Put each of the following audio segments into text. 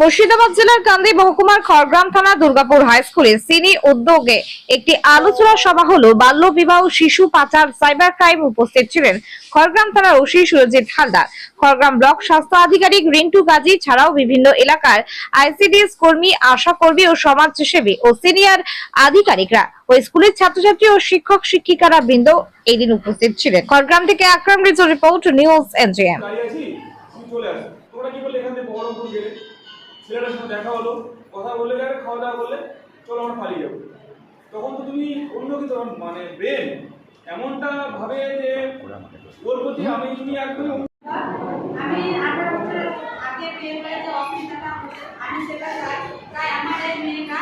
মুর্শিদাবাদ জেলার কান্দি মহকুমার খড়গ্রাম থানা দুর্গাপুর হাই স্কুলে সিনি উদ্যোগে একটি আলোচনা সভা হলো। বাল্য বিবাহ, শিশু পাচার, সাইবার ক্রাইম উপস্থিত ছিলেন খড়গ্রাম থানার ওসি সুরজিৎ হালদার। খড়গ্রাম ব্লক স্বাস্থ্য আধিকারিক রিন্টু গাজী ছাড়াও বিভিন্ন এলাকার আইসিডিএস কর্মী আশা কর্মী ও সমাজসেবী ও সিনিয়র আধিকারিকরা ওই স্কুলের ছাত্রছাত্রী ও শিক্ষক শিক্ষিকারা বৃন্দ এই দিন উপস্থিত ছিলেন। খড়গ্রাম থেকে আকরাম রিপোর্ট, নিউজ এনজিএম। ছেলেটার সঙ্গে দেখা হলো কথা বলে গেলে খাওয়া দাওয়া করলে চলো আমরা পালিয়ে যাব। তখন তো তুমি অন্য কিছু মানে ব্রেন এমনটা ভাবে যে ওর প্রতি আমি তুমি একদম আমি আঠারো বছরের আগে বিয়ে করে যে অসুবিধাটা আমি সেটা চাই। তাই আমার এই মেয়েটা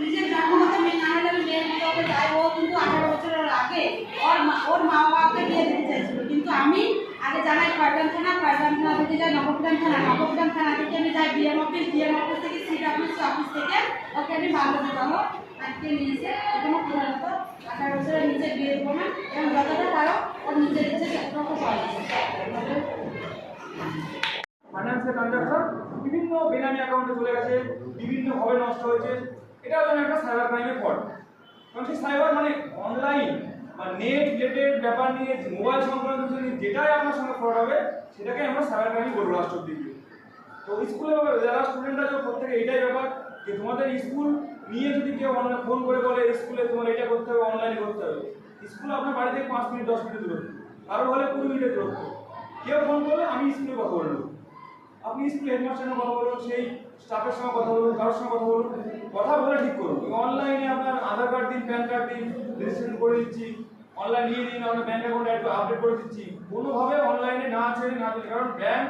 নিজের জন্মগত মেয়ে না হলে আমি মেয়ের বিবাহকে চাই ও কিন্তু আঠারো বছরের আগে ওর মা ওর মা বাবাকে বিয়ে দিতে চাইছিল। কিন্তু আমি আগে জানাই খড়গ্রাম থানা খড়গ্রাম থানা থেকে যাই নবগ্রাম থানা নবগ্রাম থানা থেকে আমি অফিস বিএম অফিস থেকে, সিট অফিস অফিস থেকে। ওকে, আমি আজকে নিয়েছে। এখনও আঠারো বছরের নিচে বিয়ে দেবো না। এবং যতটা পারো, ওর যতটুকু পারো ফাইন্যান্সিয়াল ট্রানজাকশন বিভিন্ন বেনামি অ্যাকাউন্টে চলে গেছে বিভিন্ন ভাবে নষ্ট হয়েছে। এটাও যেন একটা সাইবার ক্রাইমের ফল্ট কারণ সেই সাইবার মানে অনলাইন বা নেট রিলেটেড ব্যাপার নিয়ে মোবাইল সংক্রান্ত যেটাই আপনার সঙ্গে ফ্রড হবে সেটাকে আমরা সাইবার ক্রাইম বলব রাষ্ট্র দিকে তো স্কুলে যারা স্টুডেন্টরা যে প্রত্যেকে এইটাই ব্যাপার যে তোমাদের স্কুল নিয়ে যদি কেউ ফোন করে বলে স্কুলে তোমার এটা করতে হবে, অনলাইনে করতে হবে। স্কুল আপনার বাড়ি থেকে পাঁচ মিনিট, দশ মিনিট দূরত্ব। কারও হলে কুড়ি মিনিটের দূরত্ব। কেউ ফোন করলে, আমি স্কুলে কথা বলব। আপনি স্কুল হেডমাস্টারের সঙ্গে কথা বলুন, সেই স্টাফের সঙ্গে কথা বলুন, কারোর সঙ্গে কথা বলুন, কথা বলে ঠিক করুন। অনলাইনে আপনার আধার কার্ড দিন প্যান কার্ড দিন রেজিস্ট্রেশন করে দিচ্ছি। অনলাইন নিয়ে নিন আমরা ব্যাংক অ্যাকাউন্ট একটু আপডেট করে দিচ্ছি। কোনোভাবে অনলাইনে না ছেড়ে না দিলে, কারণ ব্যাংক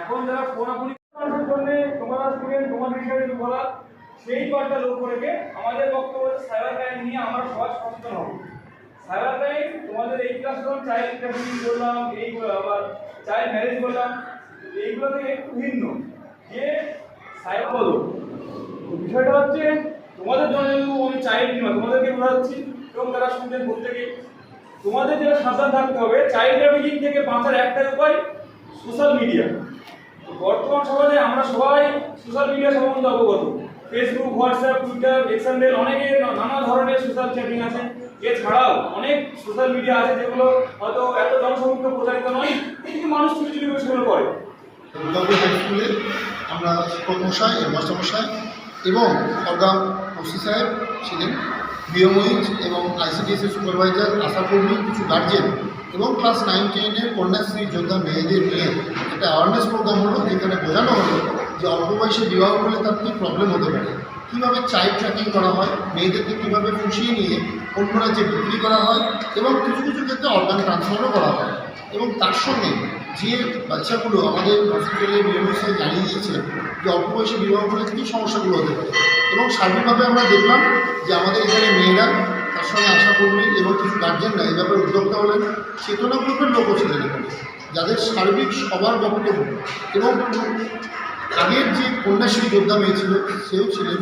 এখন যারা ফোন আপনি করলে তোমরা স্টুডেন্ট তোমাদের বিষয়ে একটু বলা সেই কয়েকটা লক্ষ্য রেখে আমাদের বক্তব্য সাইবার ক্রাইম নিয়ে আমরা সবাই সচেতন হব। সাইবার ক্রাইম তোমাদের এই ক্লাস যখন চাইল্ড ট্রাফিকিং বললাম এইগুলো আবার চাইল্ড ম্যারেজ বললাম এইগুলো থেকে একটু ভিন্ন। যে সাইবার বলো বিষয়টা হচ্ছে তোমাদের জন্য আমি চাইল্ড নয় তোমাদেরকে বোঝাচ্ছি এবং তারা শুনছেন প্রত্যেকে তোমাদের যেটা সাবধান থাকতে হবে চাইল্ড ট্রাফিকিং থেকে বাঁচার একটাই উপায় সোশ্যাল মিডিয়া বর্তমান সমাজে আমরা সবাই সোশ্যাল মিডিয়া সম্বন্ধে অবগত। ফেসবুক হোয়াটসঅ্যাপ টুইটার এক্সান্ডেল অনেকে নানা ধরনের সোশ্যাল চ্যাটিং আছে। এছাড়াও অনেক সোশ্যাল মিডিয়া আছে যেগুলো হয়তো এত জনসমুদ্র প্রচারিত নয়, কিন্তু মানুষ চুরি চুরি করে সেগুলো করে। আমরা শিক্ষক মশাই, হেডমাস্টার মশাই এবং খড়গাম ওসি সাহেব ছিলেন বিওমইচ এবং আইসিডিএসের সুপারভাইজার, আশাকর্মী, কিছু গার্জেন এবং ক্লাস নাইন টেনের কন্যাশ্রী যোদ্ধা মেয়েদের নিয়ে একটা অ্যাওয়ারনেস প্রোগ্রাম হলো, যেখানে বোঝানো হলো যে অল্প বয়সে বিবাহ করলে তার কী প্রবলেম হতে পারে? কীভাবে চাইল্ড ট্র্যাকিং করা হয়? মেয়েদেরকে কীভাবে পুষিয়ে নিয়ে অন্য রাজ্যে বিক্রি করা হয় এবং কিছু কিছু ক্ষেত্রে অর্গান ট্রান্সফারও করা হয়। এবং তার সঙ্গে যে বাচ্চাগুলো আমাদের হসপিটালে বিএমএসে জানিয়ে দিয়েছে যে অল্প বয়সে বিবাহ করলে কী সমস্যাগুলো হতে পারে। এবং সার্বিকভাবে আমরা দেখলাম যে আমাদের এখানে মেয়েরা তার সঙ্গে আশা আশাকর্মী এবং কিছু গার্জেনরা এই ব্যাপারে উদ্যোক্তা হলেন, চেতনা গ্রুপের লোকও ছিলেন এখানে। যাদের সার্বিক সবার বক্তব্য এবং আগের যে কন্যাশ্রী যোদ্ধা মেয়ে ছিল, সেও ছিলেন